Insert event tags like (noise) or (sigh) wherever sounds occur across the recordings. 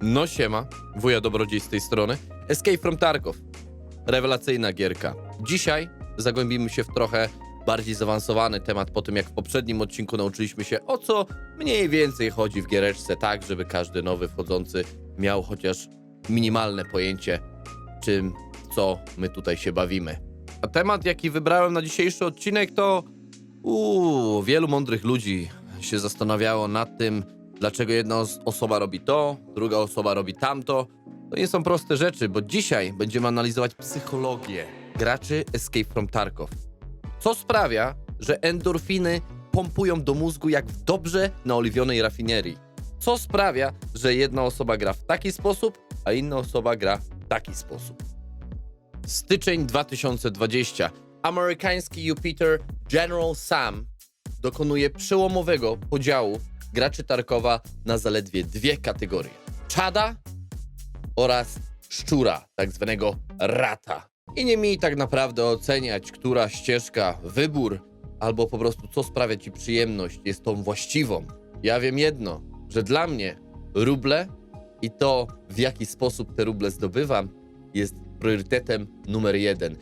No siema, wuja dobrodziej z tej strony. Escape from Tarkov. Rewelacyjna gierka. Dzisiaj zagłębimy się w trochę bardziej zaawansowany temat po tym, jak w poprzednim odcinku nauczyliśmy się o co mniej więcej chodzi w giereczce, tak żeby każdy nowy wchodzący miał chociaż minimalne pojęcie, czym, co my tutaj się bawimy. A temat, jaki wybrałem na dzisiejszy odcinek to... Uuu, wielu mądrych ludzi się zastanawiało nad tym, dlaczego jedna os- osoba robi to, druga osoba robi tamto. To nie są proste rzeczy, bo dzisiaj będziemy analizować psychologię graczy Escape from Tarkov. Co sprawia, że endorfiny pompują do mózgu jak w dobrze naoliwionej rafinerii. Co sprawia, że jedna osoba gra w taki sposób, a inna osoba gra w taki sposób. Styczeń 2020. Amerykański Jupiter General Sam dokonuje przełomowego podziału graczy Tarkowa na zaledwie dwie kategorie. Czada oraz szczura, tak zwanego rata. I nie mi tak naprawdę oceniać, która ścieżka, wybór albo po prostu co sprawia ci przyjemność jest tą właściwą. Ja wiem jedno, że dla mnie ruble i to w jaki sposób te ruble zdobywam jest priorytetem numer jeden.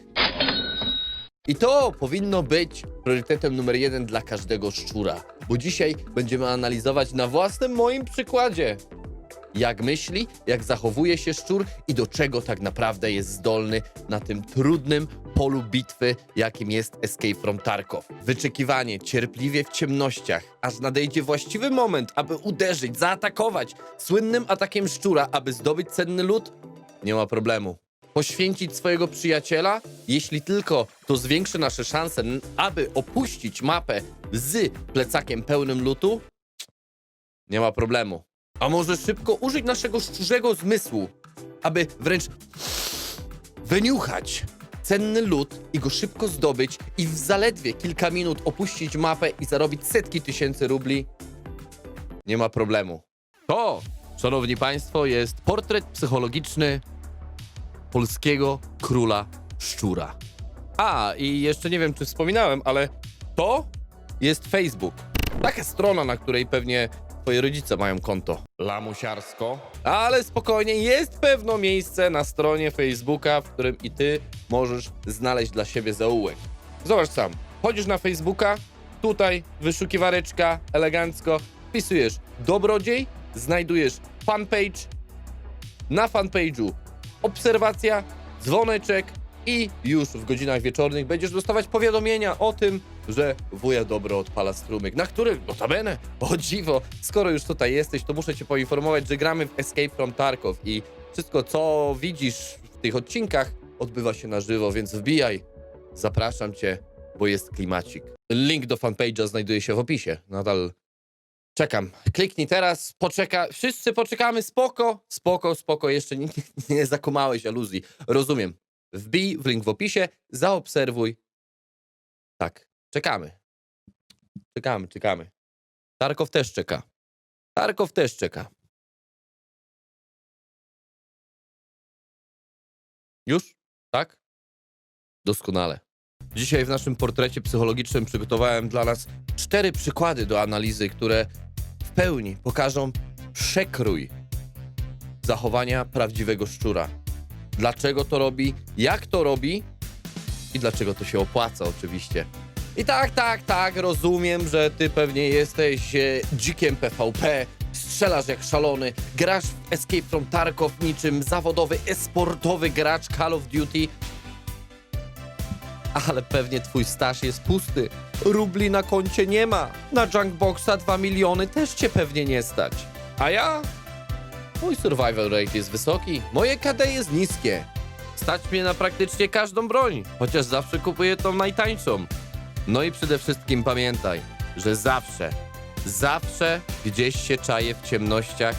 I to powinno być priorytetem numer jeden dla każdego szczura, bo dzisiaj będziemy analizować na własnym moim przykładzie, jak myśli, jak zachowuje się szczur i do czego tak naprawdę jest zdolny na tym trudnym polu bitwy, jakim jest Escape from Tarkov. Wyczekiwanie cierpliwie w ciemnościach, aż nadejdzie właściwy moment, aby uderzyć, zaatakować słynnym atakiem szczura, aby zdobyć cenny lód? Nie ma problemu poświęcić swojego przyjaciela, jeśli tylko to zwiększy nasze szanse, aby opuścić mapę z plecakiem pełnym lutu? Nie ma problemu. A może szybko użyć naszego szczurzego zmysłu, aby wręcz wyniuchać cenny lód i go szybko zdobyć i w zaledwie kilka minut opuścić mapę i zarobić setki tysięcy rubli? Nie ma problemu. To, szanowni państwo, jest portret psychologiczny polskiego króla szczura. A, i jeszcze nie wiem, czy wspominałem, ale to jest Facebook. Taka strona, na której pewnie twoi rodzice mają konto. Lamusiarsko. Ale spokojnie, jest pewno miejsce na stronie Facebooka, w którym i ty możesz znaleźć dla siebie zaułek. Zobacz sam, chodzisz na Facebooka, tutaj wyszukiwareczka, elegancko, wpisujesz dobrodziej, znajdujesz fanpage, na fanpage'u obserwacja, dzwoneczek i już w godzinach wieczornych będziesz dostawać powiadomienia o tym, że wuja dobro odpala strumyk, na który, notabene, o dziwo, skoro już tutaj jesteś, to muszę cię poinformować, że gramy w Escape from Tarkov i wszystko, co widzisz w tych odcinkach, odbywa się na żywo, więc wbijaj. Zapraszam cię, bo jest klimacik. Link do fanpage'a znajduje się w opisie. Nadal Czekam. Kliknij teraz, poczeka. Wszyscy poczekamy, spoko, spoko, spoko. Jeszcze nie, nie, (laughs) nie zakumałeś aluzji. Rozumiem. Wbij w link w opisie, zaobserwuj. Tak, czekamy. Czekamy, czekamy. Tarkow też czeka. Tarkow też czeka. Już? Tak? Doskonale. Dzisiaj w naszym portrecie psychologicznym przygotowałem dla nas cztery przykłady do analizy, które w pełni pokażą przekrój zachowania prawdziwego szczura. Dlaczego to robi, jak to robi i dlaczego to się opłaca, oczywiście. I tak, tak, tak, rozumiem, że ty pewnie jesteś e, dzikiem PvP, strzelasz jak szalony, grasz w Escape from Tarkov niczym zawodowy, esportowy gracz Call of Duty, ale pewnie twój staż jest pusty. Rubli na koncie nie ma. Na Junkboxa 2 miliony też cię pewnie nie stać. A ja? Mój survival rate jest wysoki, moje KD jest niskie. Stać mnie na praktycznie każdą broń, chociaż zawsze kupuję tą najtańszą. No i przede wszystkim pamiętaj, że zawsze, zawsze gdzieś się czaję w ciemnościach,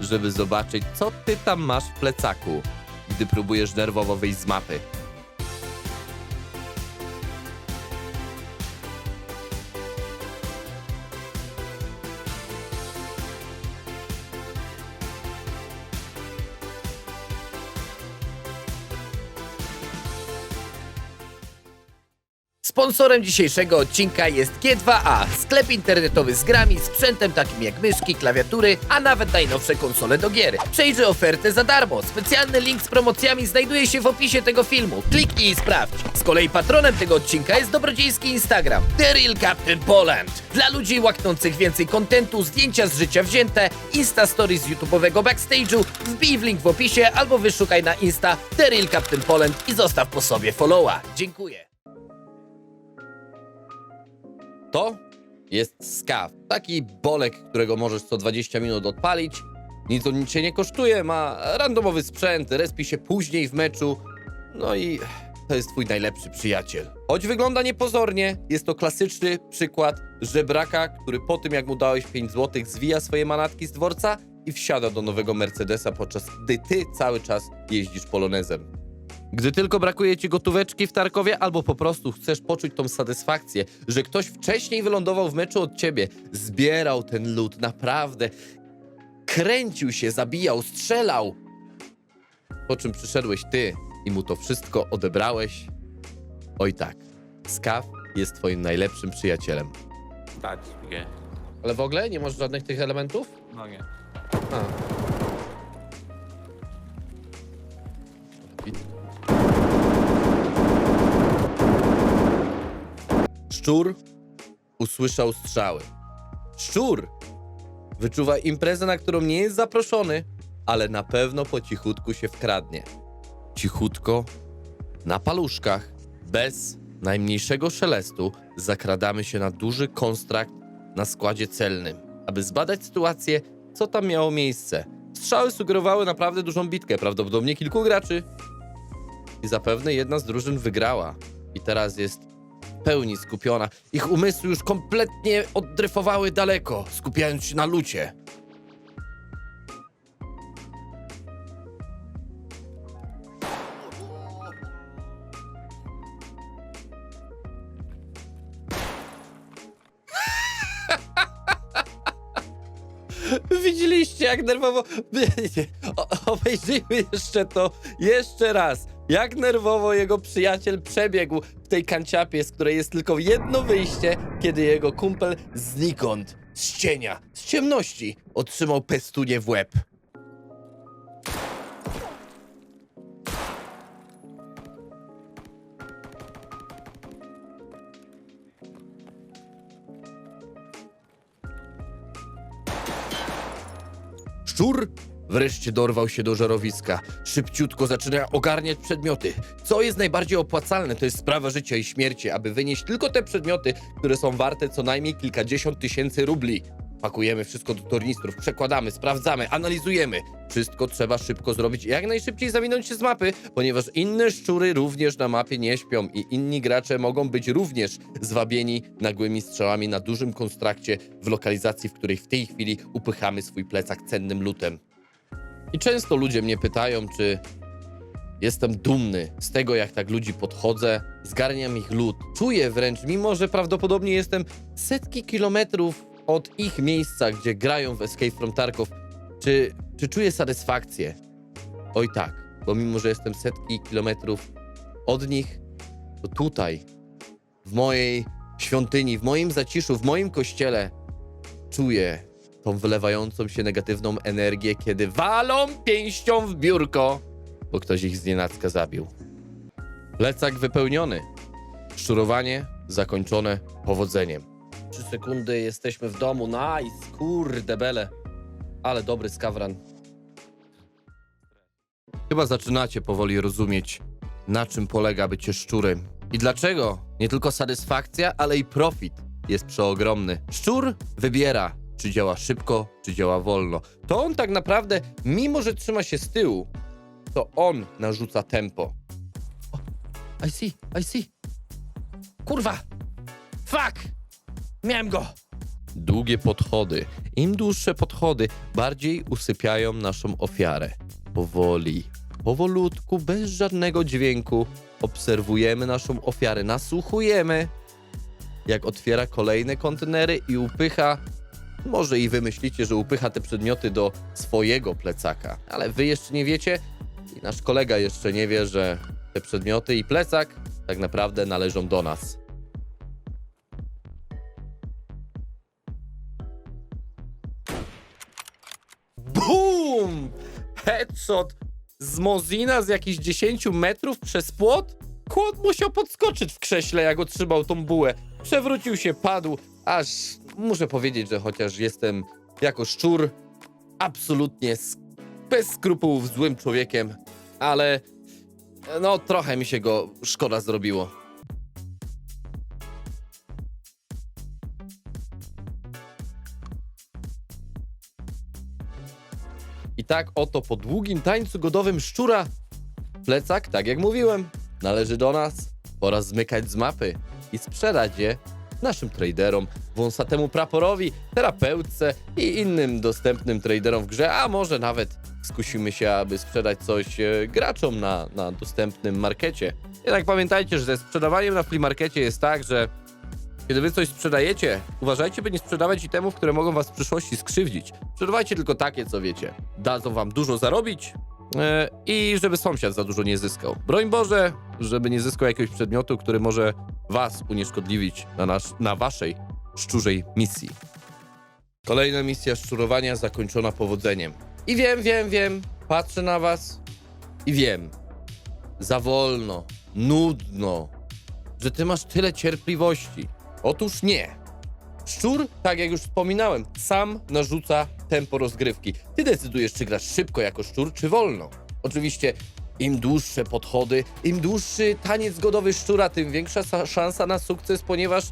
żeby zobaczyć, co ty tam masz w plecaku, gdy próbujesz nerwowo wyjść z mapy. Sponsorem dzisiejszego odcinka jest G2A, sklep internetowy z grami, sprzętem takim jak myszki, klawiatury, a nawet najnowsze konsole do gier. Przejrzyj ofertę za darmo. Specjalny link z promocjami znajduje się w opisie tego filmu. Kliknij i sprawdź. Z kolei patronem tego odcinka jest dobrodziejski Instagram The Real Captain Poland. Dla ludzi łaknących więcej kontentu, zdjęcia z życia wzięte, Insta Stories z YouTube'owego backstage'u, wbij w link w opisie albo wyszukaj na Insta The Real Captain Poland i zostaw po sobie followa. Dziękuję. To jest SCAF. Taki bolek, którego możesz co 20 minut odpalić. Nic on cię nie kosztuje, ma randomowy sprzęt, respi się później w meczu. No i to jest twój najlepszy przyjaciel. Choć wygląda niepozornie, jest to klasyczny przykład żebraka, który po tym jak mu dałeś 5 zł zwija swoje manatki z dworca i wsiada do nowego Mercedesa, podczas gdy ty cały czas jeździsz polonezem. Gdy tylko brakuje ci gotóweczki w Tarkowie, albo po prostu chcesz poczuć tą satysfakcję, że ktoś wcześniej wylądował w meczu od ciebie, zbierał ten lód, naprawdę kręcił się, zabijał, strzelał. Po czym przyszedłeś ty i mu to wszystko odebrałeś. Oj tak, Skaw jest twoim najlepszym przyjacielem. Dać, nie. Ale w ogóle nie masz żadnych tych elementów? No nie. A. Szczur usłyszał strzały. Szczur wyczuwa imprezę, na którą nie jest zaproszony, ale na pewno po cichutku się wkradnie. Cichutko, na paluszkach, bez najmniejszego szelestu, zakradamy się na duży konstrakt na składzie celnym, aby zbadać sytuację, co tam miało miejsce. Strzały sugerowały naprawdę dużą bitkę, prawdopodobnie kilku graczy. I zapewne jedna z drużyn wygrała. I teraz jest pełni skupiona. Ich umysły już kompletnie oddryfowały daleko, skupiając się na lucie. (laughs) Widzieliście, jak nerwowo. (laughs) Obejrzyjmy jeszcze to jeszcze raz. Jak nerwowo jego przyjaciel przebiegł w tej kanciapie, z której jest tylko jedno wyjście, kiedy jego kumpel znikąd, z cienia, z ciemności otrzymał pestunie w łeb. Szczur wreszcie dorwał się do żerowiska. Szybciutko zaczyna ogarniać przedmioty. Co jest najbardziej opłacalne, to jest sprawa życia i śmierci, aby wynieść tylko te przedmioty, które są warte co najmniej kilkadziesiąt tysięcy rubli. Pakujemy wszystko do tornistrów, przekładamy, sprawdzamy, analizujemy. Wszystko trzeba szybko zrobić i jak najszybciej zawinąć się z mapy, ponieważ inne szczury również na mapie nie śpią i inni gracze mogą być również zwabieni nagłymi strzałami na dużym konstrakcie w lokalizacji, w której w tej chwili upychamy swój plecak cennym lutem. I często ludzie mnie pytają, czy jestem dumny z tego, jak tak ludzi podchodzę, zgarniam ich lód. Czuję wręcz, mimo że prawdopodobnie jestem setki kilometrów od ich miejsca, gdzie grają w Escape from Tarkov, czy, czy czuję satysfakcję? Oj tak, bo mimo, że jestem setki kilometrów od nich, to tutaj, w mojej świątyni, w moim zaciszu, w moim kościele, czuję tą wylewającą się negatywną energię, kiedy walą pięścią w biurko, bo ktoś ich znienacka zabił. Plecak wypełniony. Szczurowanie zakończone powodzeniem. Trzy sekundy, jesteśmy w domu. Nice, kurde bele. Ale dobry skawran. Chyba zaczynacie powoli rozumieć, na czym polega bycie szczurem. I dlaczego nie tylko satysfakcja, ale i profit jest przeogromny. Szczur wybiera, czy działa szybko, czy działa wolno. To on tak naprawdę, mimo że trzyma się z tyłu, to on narzuca tempo. O, I see, I see. Kurwa! Fuck! Miałem go! Długie podchody. Im dłuższe podchody, bardziej usypiają naszą ofiarę. Powoli, powolutku, bez żadnego dźwięku, obserwujemy naszą ofiarę, nasłuchujemy, jak otwiera kolejne kontenery i upycha. Może i wymyślicie, że upycha te przedmioty do swojego plecaka, ale wy jeszcze nie wiecie i nasz kolega jeszcze nie wie, że te przedmioty i plecak tak naprawdę należą do nas. BUM! Headshot z Mozina z jakichś 10 metrów przez płot? Kłod musiał podskoczyć w krześle, jak otrzymał tą bułę. Przewrócił się, padł, aż muszę powiedzieć, że chociaż jestem jako szczur absolutnie bez skrupułów złym człowiekiem, ale no trochę mi się go szkoda zrobiło. I tak oto po długim tańcu godowym szczura plecak, tak jak mówiłem, należy do nas. Pora zmykać z mapy i sprzedać je naszym traderom, wąsatemu praporowi, terapeutce i innym dostępnym traderom w grze, a może nawet skusimy się, aby sprzedać coś e, graczom na, na dostępnym markecie. Jednak pamiętajcie, że ze sprzedawaniem na flea markecie jest tak, że kiedy wy coś sprzedajecie, uważajcie, by nie sprzedawać itemów, które mogą was w przyszłości skrzywdzić. Sprzedawajcie tylko takie, co wiecie. Dadzą wam dużo zarobić e, i żeby sąsiad za dużo nie zyskał. Broń Boże, żeby nie zyskał jakiegoś przedmiotu, który może was unieszkodliwić na, nasz, na waszej szczurzej misji. Kolejna misja szczurowania zakończona powodzeniem. I wiem, wiem, wiem, patrzę na was i wiem. Za wolno, nudno, że ty masz tyle cierpliwości. Otóż nie. Szczur, tak jak już wspominałem, sam narzuca tempo rozgrywki. Ty decydujesz, czy grasz szybko jako szczur, czy wolno. Oczywiście, im dłuższe podchody, im dłuższy taniec godowy szczura, tym większa sa- szansa na sukces, ponieważ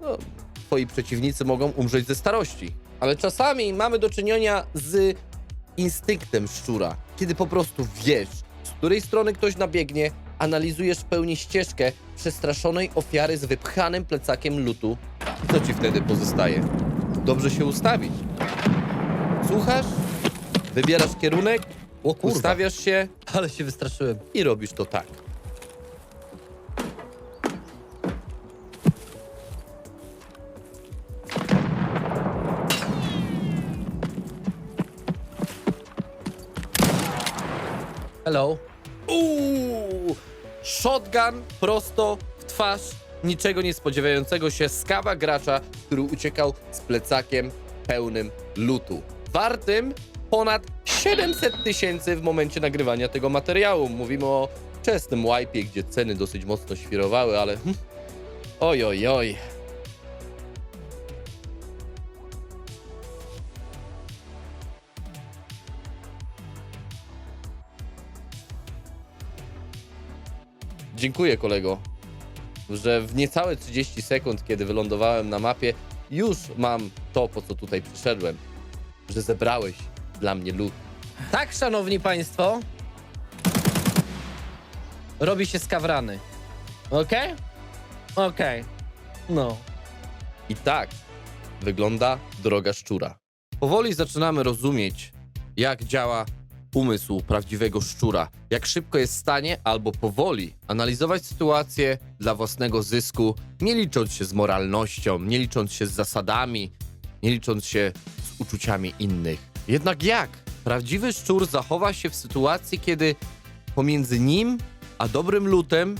no, twoi przeciwnicy mogą umrzeć ze starości. Ale czasami mamy do czynienia z instynktem szczura, kiedy po prostu wiesz, z której strony ktoś nabiegnie, analizujesz w pełni ścieżkę przestraszonej ofiary z wypchanym plecakiem lutu. Co ci wtedy pozostaje? Dobrze się ustawić. Słuchasz? Wybierasz kierunek, O ustawiasz się ale się wystraszyłem. i robisz to tak. Hello. Uuu! Shotgun prosto w twarz niczego nie spodziewającego się skawa gracza, który uciekał z plecakiem pełnym lutu. Wartym ponad 700 tysięcy w momencie nagrywania tego materiału. Mówimy o wczesnym wipe'ie, gdzie ceny dosyć mocno świrowały, ale... hm, Oj, oj, oj. Dziękuję kolego, że w niecałe 30 sekund, kiedy wylądowałem na mapie, już mam to, po co tutaj przyszedłem. Że zebrałeś dla mnie lód. Tak, szanowni państwo. Robi się skawrany. Okej? Okej. No. I tak wygląda droga szczura. Powoli zaczynamy rozumieć, jak działa umysł prawdziwego szczura. Jak szybko jest w stanie, albo powoli, analizować sytuację dla własnego zysku, nie licząc się z moralnością, nie licząc się z zasadami, nie licząc się z uczuciami innych. Jednak jak prawdziwy szczur zachowa się w sytuacji, kiedy pomiędzy nim a dobrym lutem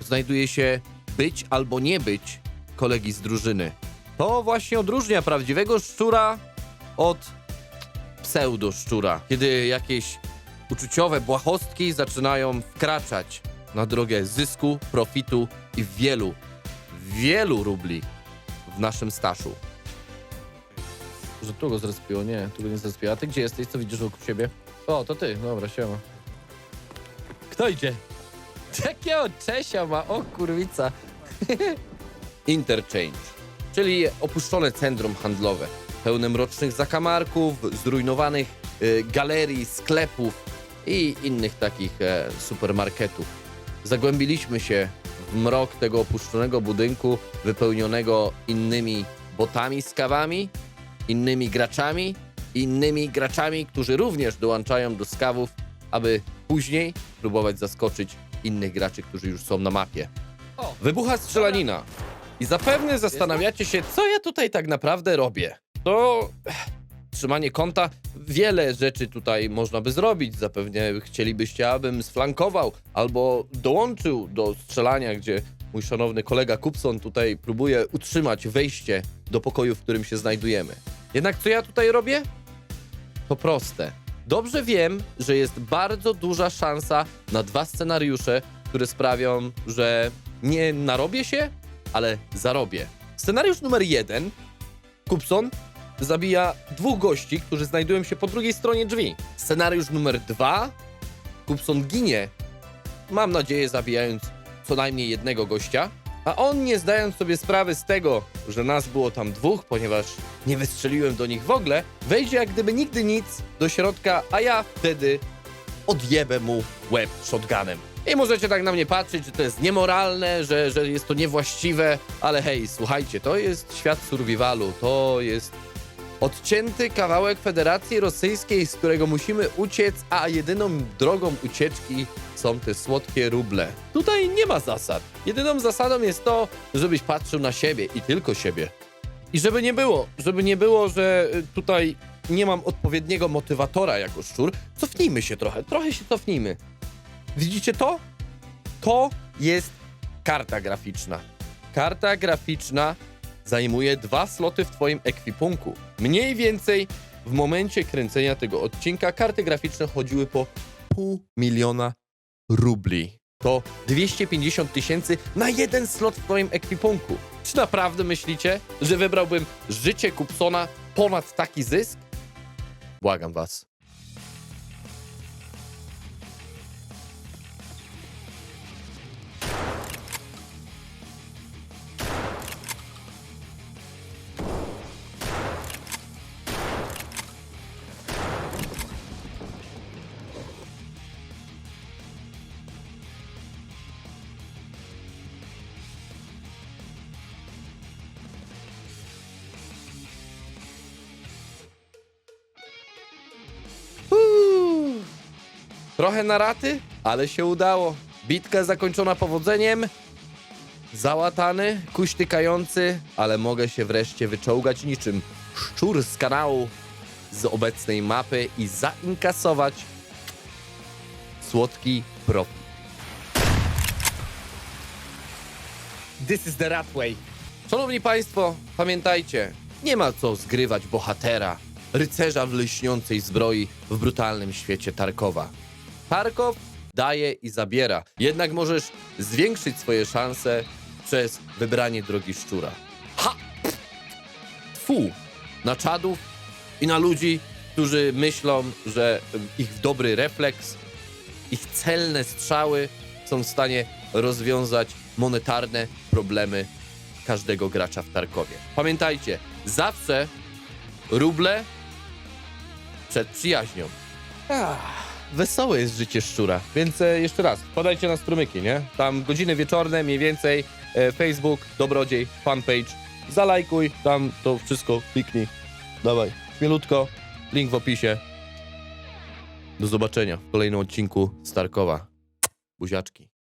znajduje się być albo nie być kolegi z drużyny. To właśnie odróżnia prawdziwego szczura od pseudo szczura. Kiedy jakieś uczuciowe błahostki zaczynają wkraczać na drogę zysku, profitu i wielu, wielu rubli w naszym staszu. Że tu go zrespiło, nie, tu go nie zrespiło. A ty gdzie jesteś? Co widzisz wokół siebie? O, to ty, dobra, siema. Kto idzie? (laughs) Jakiego Czesia ma? O kurwica. (laughs) Interchange, czyli opuszczone centrum handlowe, pełne mrocznych zakamarków, zrujnowanych y, galerii, sklepów i innych takich e, supermarketów. Zagłębiliśmy się w mrok tego opuszczonego budynku, wypełnionego innymi botami z kawami, innymi graczami, innymi graczami, którzy również dołączają do skawów, aby później próbować zaskoczyć innych graczy, którzy już są na mapie. O. Wybucha strzelanina. I zapewne zastanawiacie się, co ja tutaj tak naprawdę robię. To trzymanie konta, wiele rzeczy tutaj można by zrobić. Zapewne chcielibyście, abym sflankował albo dołączył do strzelania, gdzie mój szanowny kolega Kupson tutaj próbuje utrzymać wejście do pokoju, w którym się znajdujemy. Jednak co ja tutaj robię? To proste. Dobrze wiem, że jest bardzo duża szansa na dwa scenariusze, które sprawią, że nie narobię się, ale zarobię. Scenariusz numer jeden. Kupson zabija dwóch gości, którzy znajdują się po drugiej stronie drzwi. Scenariusz numer dwa. Kupson ginie, mam nadzieję zabijając co najmniej jednego gościa, a on nie zdając sobie sprawy z tego, że nas było tam dwóch, ponieważ nie wystrzeliłem do nich w ogóle, wejdzie jak gdyby nigdy nic do środka, a ja wtedy odjebę mu łeb shotgunem. I możecie tak na mnie patrzeć, że to jest niemoralne, że, że jest to niewłaściwe, ale hej, słuchajcie, to jest świat survivalu, to jest odcięty kawałek Federacji Rosyjskiej, z którego musimy uciec, a jedyną drogą ucieczki są te słodkie ruble. Tutaj nie ma zasad. Jedyną zasadą jest to, żebyś patrzył na siebie i tylko siebie. I żeby nie było, żeby nie było, że y, tutaj nie mam odpowiedniego motywatora jako szczur, cofnijmy się trochę, trochę się cofnijmy. Widzicie to? To jest karta graficzna. Karta graficzna zajmuje dwa sloty w Twoim ekwipunku. Mniej więcej w momencie kręcenia tego odcinka karty graficzne chodziły po pół miliona rubli. To 250 tysięcy na jeden slot w Twoim ekwipunku. Czy naprawdę myślicie, że wybrałbym życie Kupsona ponad taki zysk? Błagam Was. Trochę na raty, ale się udało. Bitka zakończona powodzeniem. Załatany, kuśtykający, ale mogę się wreszcie wyczołgać niczym szczur z kanału z obecnej mapy i zainkasować słodki profit. This is the rat way. Szanowni Państwo, pamiętajcie, nie ma co zgrywać bohatera, rycerza w lśniącej zbroi w brutalnym świecie Tarkowa. Tarkow daje i zabiera, jednak możesz zwiększyć swoje szanse przez wybranie drogi szczura. Ha! Tfu! Na czadów i na ludzi, którzy myślą, że ich dobry refleks, ich celne strzały są w stanie rozwiązać monetarne problemy każdego gracza w Tarkowie. Pamiętajcie, zawsze ruble przed przyjaźnią. Ach, wesołe jest życie szczura, więc e, jeszcze raz, podajcie na strumyki, nie? Tam godziny wieczorne mniej więcej, e, Facebook, Dobrodziej, fanpage, zalajkuj, tam to wszystko kliknij. Dawaj, chmielutko, link w opisie. Do zobaczenia w kolejnym odcinku z Tarkowa. Buziaczki.